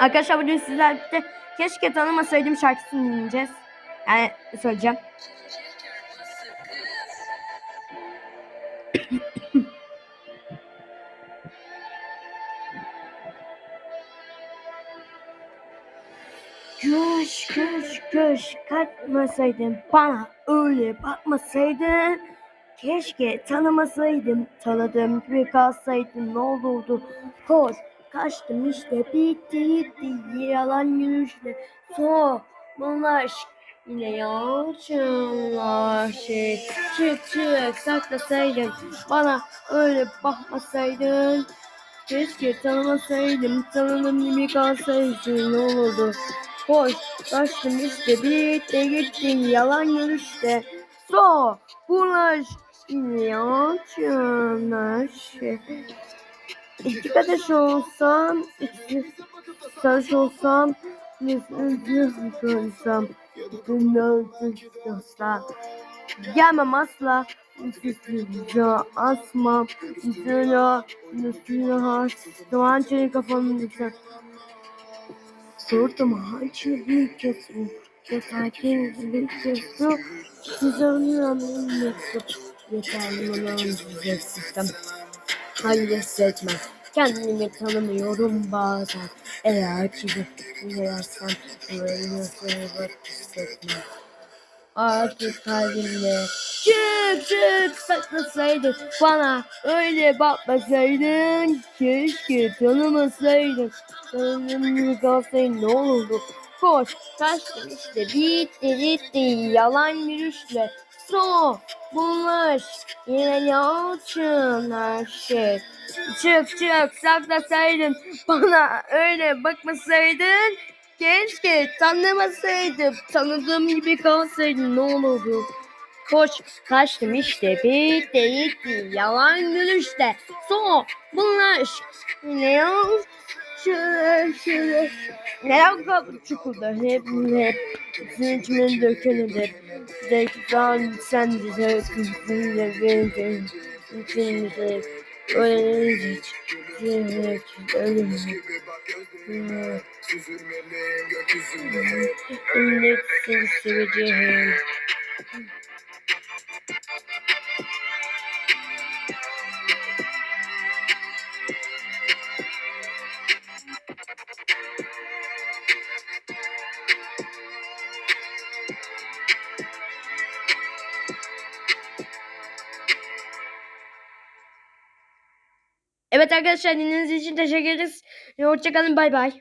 Arkadaşlar bugün sizlerle keşke tanımasaydım şarkısını dinleyeceğiz. Yani söyleyeceğim. Köş köş köş kalkmasaydın bana öyle bakmasaydın Keşke tanımasaydım tanıdığım gibi kalsaydın ne olurdu Koş kaçtım işte bitti gitti yalan yürüyüşle So bunlar aşk yine yalçınlar şey Çık çık saklasaydın bana öyle bakmasaydın Keşke tanımasaydım, tanıdığım gibi kalsaydın ne olurdu? Hoş, kaçtım işte, birlikte gittin, yalan görüşte. So, bulaş, yalçınlar şey. İki kardeş olsam, iki sarış olsam, yüzünü olsam, dünya olsam. Gelmem asla. Üstüne asmam. Üstüne üstüne hastım. Hançerin kafamın içine. Sordum hançeri bir kez bu. Yeterken bir kez bu. Güzelini anlayın yoksa. Yeterli olan güzel sistem. Hayır hissetmem. Kendimi tanımıyorum bazen. Eğer ki dilersem böyle bak hissetmem. Artık kalbimde çık çık saklasaydın bana öyle bakmasaydın keşke tanımasaydın gibi kalsaydın ne olurdu koş kaçtım işte bitti bitti yalan yürüyüşle so bunlar yine yalçın her şey çık çık. Saklasaydın bana öyle bakmasaydın Keşke tanımasaydım. Tanıdığım gibi kalsaydım ne olurdu? Koş kaçtım işte. Bitti gitti yalan gülüşte. Son bunlar ne yalan şöyle şöyle. Neden kapı çukurda hep hep. Senin içimin dökülür Zekran sen de kızınla benim için de öyle hiç. Ölüm Süzülmeliyim gökyüzünde Ümmet seni seveceğim. Evet arkadaşlar dinlediğiniz için teşekkür ederiz. Hoşçakalın bay bay.